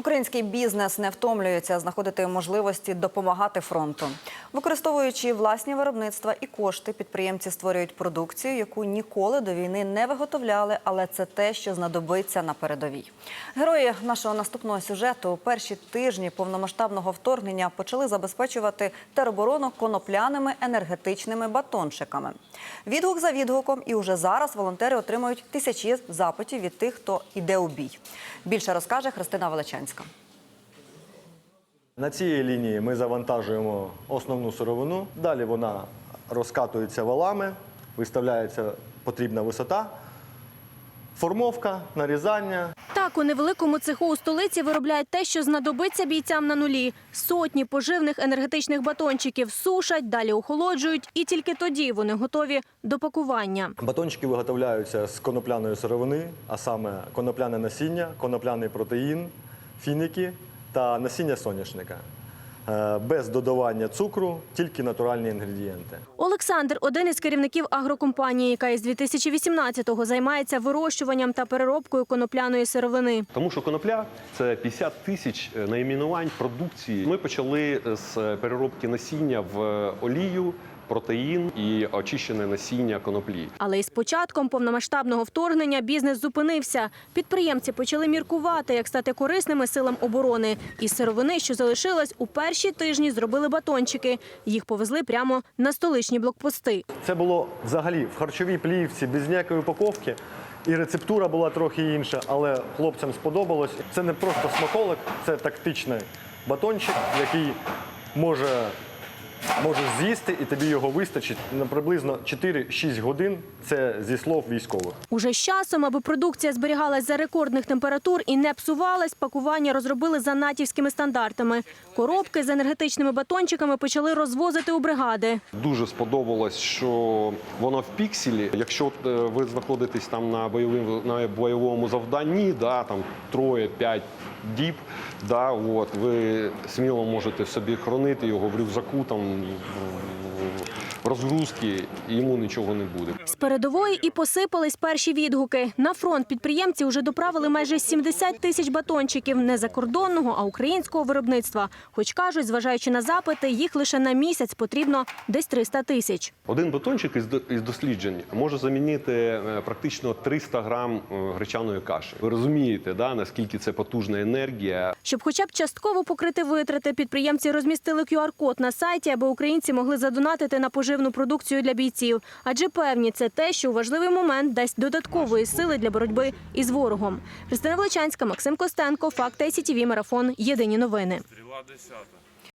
Український бізнес не втомлюється знаходити можливості допомагати фронту. Використовуючи власні виробництва і кошти, підприємці створюють продукцію, яку ніколи до війни не виготовляли, але це те, що знадобиться на передовій. Герої нашого наступного сюжету у перші тижні повномасштабного вторгнення почали забезпечувати тероборону конопляними енергетичними батончиками. Відгук за відгуком, і уже зараз волонтери отримують тисячі запитів від тих, хто іде у бій. Більше розкаже Христина Величанська. На цій лінії ми завантажуємо основну сировину. Далі вона розкатується валами, виставляється потрібна висота, формовка, нарізання. Так, у невеликому цеху у столиці виробляють те, що знадобиться бійцям на нулі. Сотні поживних енергетичних батончиків сушать, далі охолоджують, і тільки тоді вони готові до пакування. Батончики виготовляються з конопляної сировини, а саме конопляне насіння, конопляний протеїн, фініки та насіння соняшника. Е, Без додавання цукру, тільки натуральні інгредієнти. Олександр один із керівників агрокомпанії, яка із 2018-го займається вирощуванням та переробкою конопляної сировини. Тому що конопля це 50 тисяч е, найменувань продукції. Ми почали з переробки насіння в олію, протеїн і очищене насіння коноплі. Але із початком повномасштабного вторгнення бізнес зупинився. Підприємці почали міркувати, як стати корисними силам оборони. Із сировини, що залишилась, у перші тижні зробили батончики. Їх повезли прямо на столичні блокпости. Це було взагалі в харчовій плівці, без ніякої упаковки. І рецептура була трохи інша, але хлопцям сподобалось. Це не просто смаколик, це тактичний батончик, який може, можеш з'їсти, і тобі його вистачить на приблизно 4-6 годин. Це зі слов військових. Уже з часом, аби продукція зберігалась за рекордних температур і не псувалась, пакування розробили за натівськими стандартами. Коробки з енергетичними батончиками почали розвозити у бригади. Дуже сподобалось, що воно в пікселі. Якщо е, ви знаходитесь там на бойовому, на бойовому завданні, да, там троє-п'ять діб, да, от, ви сміло можете собі хранити його в рюкзаку, там, boom. Розгрузки, йому нічого не буде. З передової і посипались перші відгуки. На фронт підприємці вже доправили майже 70 тисяч батончиків не закордонного, а українського виробництва. Хоч кажуть, зважаючи на запити, їх лише на місяць потрібно десь 300 тисяч. Один батончик із досліджень може замінити е, практично 300 грам е, гречаної каші. Ви розумієте, да, наскільки це потужна енергія. Щоб хоча б частково покрити витрати, підприємці розмістили QR-код на сайті, аби українці могли задонатити на поживну продукцію для бійців. Адже певні це те, що у важливий момент дасть додаткової сили для боротьби із ворогом. Христина Влачанська, Максим Костенко, Факт ICTV, Марафон. Єдині новини. Стріла 10.